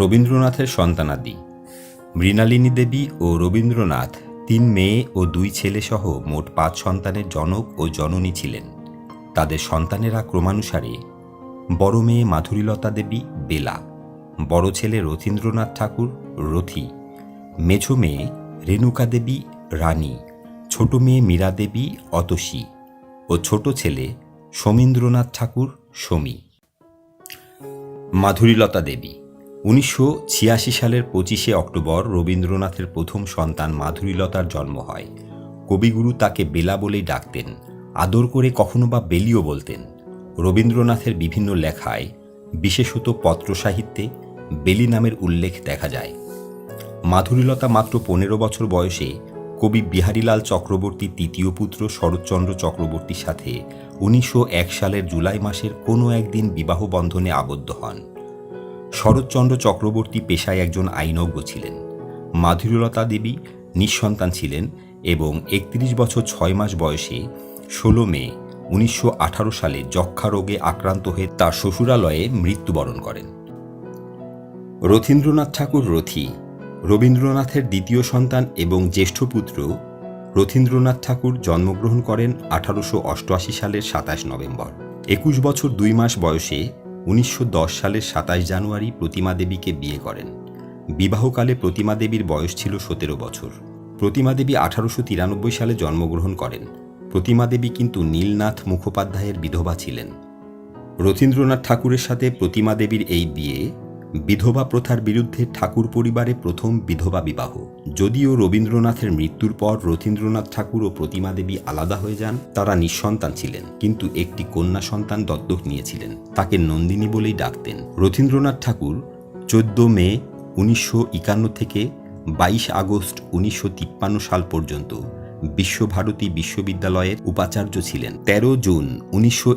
রবীন্দ্রনাথের সন্তানাদি। মৃণালিনী দেবী ও রবীন্দ্রনাথ তিন মেয়ে ও দুই ছেলে সহ মোট পাঁচ সন্তানের জনক ও জননী ছিলেন। তাদের সন্তানেরা ক্রমানুসারে বড় মেয়ে মাধুরীলতা দেবী, বেলা, বড় ছেলে রথীন্দ্রনাথ ঠাকুর, রথী মেছো মেয়ে রেণুকা দেবী, রানী, ছোট মেয়ে মীরা দেবী, অতসী ও ছোট ছেলে সমীন্দ্রনাথ ঠাকুর, সমী। মাধুরীলতা দেবী উনিশশো ছিয়াশি সালের পঁচিশে অক্টোবর রবীন্দ্রনাথের প্রথম সন্তান মাধুরীলতার জন্ম হয়। কবিগুরু তাকে বেলা বলেই ডাকতেন, আদর করে কখনো বা বেলিও বলতেন। রবীন্দ্রনাথের বিভিন্ন লেখায়, বিশেষত পত্র সাহিত্যে, বেলি নামের উল্লেখ দেখা যায়। মাধুরীলতা মাত্র পনেরো বছর বয়সে কবি বিহারীলাল চক্রবর্তী তৃতীয় পুত্র শরৎচন্দ্র চক্রবর্তীর সাথে উনিশশো এক সালের জুলাই মাসের কোনো একদিন বিবাহ বন্ধনে আবদ্ধ হন। শরৎচন্দ্র চক্রবর্তী পেশায় একজন আইনজ্ঞ ছিলেন। মাধুরীলতা দেবী নিঃসন্তান ছিলেন এবং একত্রিশ বছর ছয় মাস বয়সে ষোলো মে উনিশশো আঠারো সালে যক্ষা রোগে আক্রান্ত হয়ে তার শ্বশুরালয়ে মৃত্যুবরণ করেন। রথীন্দ্রনাথ ঠাকুর রথী, রবীন্দ্রনাথের দ্বিতীয় সন্তান এবং জ্যেষ্ঠ পুত্র রথীন্দ্রনাথ ঠাকুর জন্মগ্রহণ করেন আঠারোশো অষ্টআশি সালের সাতাশ নভেম্বর। একুশ বছর দুই মাস বয়সে উনিশশো সালের সাতাশ জানুয়ারি প্রতিমা দেবীকে বিয়ে করেন। বিবাহকালে প্রতিমা দেবীর বয়স ছিল সতেরো বছর। প্রতিমা দেবী আঠারোশো তিরানব্বই সালে জন্মগ্রহণ করেন। প্রতিমা দেবী কিন্তু নীলনাথ মুখোপাধ্যায়ের বিধবা ছিলেন। রথীন্দ্রনাথ ঠাকুরের সাথে প্রতিমা দেবীর এই বিয়ে বিধবা প্রথার বিরুদ্ধে ঠাকুর পরিবারে প্রথম বিধবা বিবাহ। যদিও রবীন্দ্রনাথের মৃত্যুর পর রথীন্দ্রনাথ ঠাকুর ও প্রতিমা দেবী আলাদা হয়ে যান, তারা নিঃসন্তান ছিলেন, কিন্তু একটি কন্যা সন্তান দত্তক নিয়েছিলেন, তাকে নন্দিনী বলেই ডাকতেন। রথীন্দ্রনাথ ঠাকুর চোদ্দ মে উনিশশো একান্ন থেকে বাইশ আগস্ট উনিশশো তিপ্পান্ন সাল পর্যন্ত বিশ্বভারতী বিশ্ববিদ্যালয়ের উপাচার্য ছিলেন। ১৩ জুন উনিশশো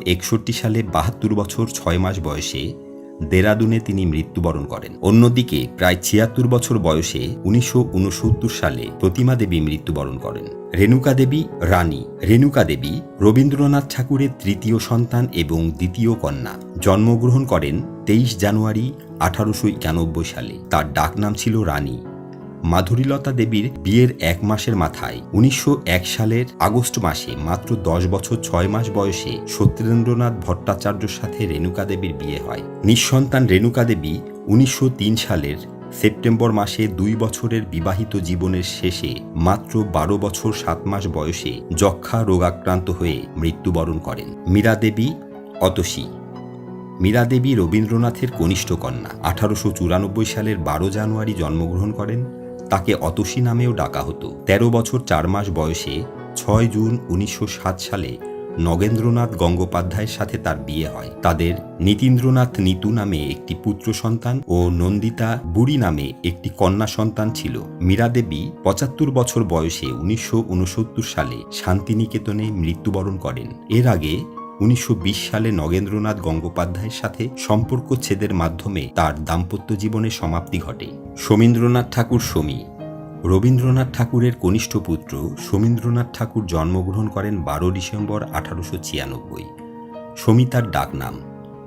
সালে বাহাত্তর বছর ছয় মাস বয়সে দেরাদুনে তিনি মৃত্যুবরণ করেন। অন্যদিকে প্রায় ছিয়াত্তর বছর বয়সে উনিশশো উনসত্তর সালে প্রতিমা দেবী মৃত্যুবরণ করেন। রেণুকা দেবী রানী। রেণুকা দেবী রবীন্দ্রনাথ ঠাকুরের তৃতীয় সন্তান এবং দ্বিতীয় কন্যা। জন্মগ্রহণ করেন তেইশ জানুয়ারি আঠারোশো একানব্বই সালে। তার ডাক নাম ছিল রানী। মাধুরীলতা দেবীর বিয়ের এক মাসের মাথায় উনিশশো এক সালের আগস্ট মাসে মাত্র দশ বছর ছয় মাস বয়সে সত্যেন্দ্রনাথ ভট্টাচার্যর সাথে রেণুকা দেবীর বিয়ে হয়। নিঃসন্তান রেণুকা দেবী উনিশশো তিন সালের সেপ্টেম্বর মাসে দুই বছরের বিবাহিত জীবনের শেষে মাত্র বারো বছর সাত মাস বয়সে যক্ষা রোগাক্রান্ত হয়ে মৃত্যুবরণ করেন। মীরা দেবী অতসী। মীরা দেবী রবীন্দ্রনাথের কনিষ্ঠ কন্যা। আঠারোশো চুরানব্বই সালের বারো জানুয়ারি জন্মগ্রহণ করেন। তাকে অতসী নামেও ডাকা হতো। ১৩ বছর চার মাস বয়সে ছয় জুন উনিশশো সাত সালে নগেন্দ্রনাথ গঙ্গোপাধ্যায়ের সাথে তার বিয়ে হয়। তাদের নীতীন্দ্রনাথ নিতু নামে একটি পুত্র সন্তান ও নন্দিতা বুড়ি নামে একটি কন্যা সন্তান ছিল। মীরা দেবী পঁচাত্তর বছর বয়সে উনিশশো উনসত্তর সালে শান্তিনিকেতনে মৃত্যুবরণ করেন। এর আগে উনিশশো বিশ সালে নগেন্দ্রনাথ গঙ্গোপাধ্যায়ের সাথে সম্পর্ক ছেদের মাধ্যমে তার দাম্পত্য জীবনের সমাপ্তি ঘটে। সমীন্দ্রনাথ ঠাকুর সমী রবীন্দ্রনাথ ঠাকুরের কনিষ্ঠ পুত্র সমীন্দ্রনাথ ঠাকুর জন্মগ্রহণ করেন বারো ডিসেম্বর আঠারোশো ছিয়ানব্বই। সমী তার ডাকনাম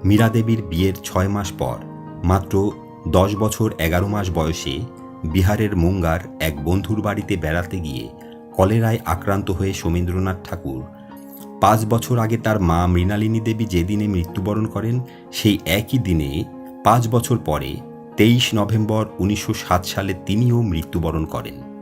মীরা দেবীর বিয়ের ছয় মাস পর, মাত্র দশ বছর এগারো মাস বয়সে বিহারের মুঙ্গার এক বন্ধুর বাড়িতে বেড়াতে গিয়ে কলেরায় আক্রান্ত হয়ে সমীন্দ্রনাথ ঠাকুর পাঁচ বছর আগে তার মা মৃণালিনী দেবী যেদিনে মৃত্যুবরণ করেন, সেই একই দিনে পাঁচ বছর পরে, তেইশ নভেম্বর উনিশশো সাত সালে তিনিও মৃত্যুবরণ করেন।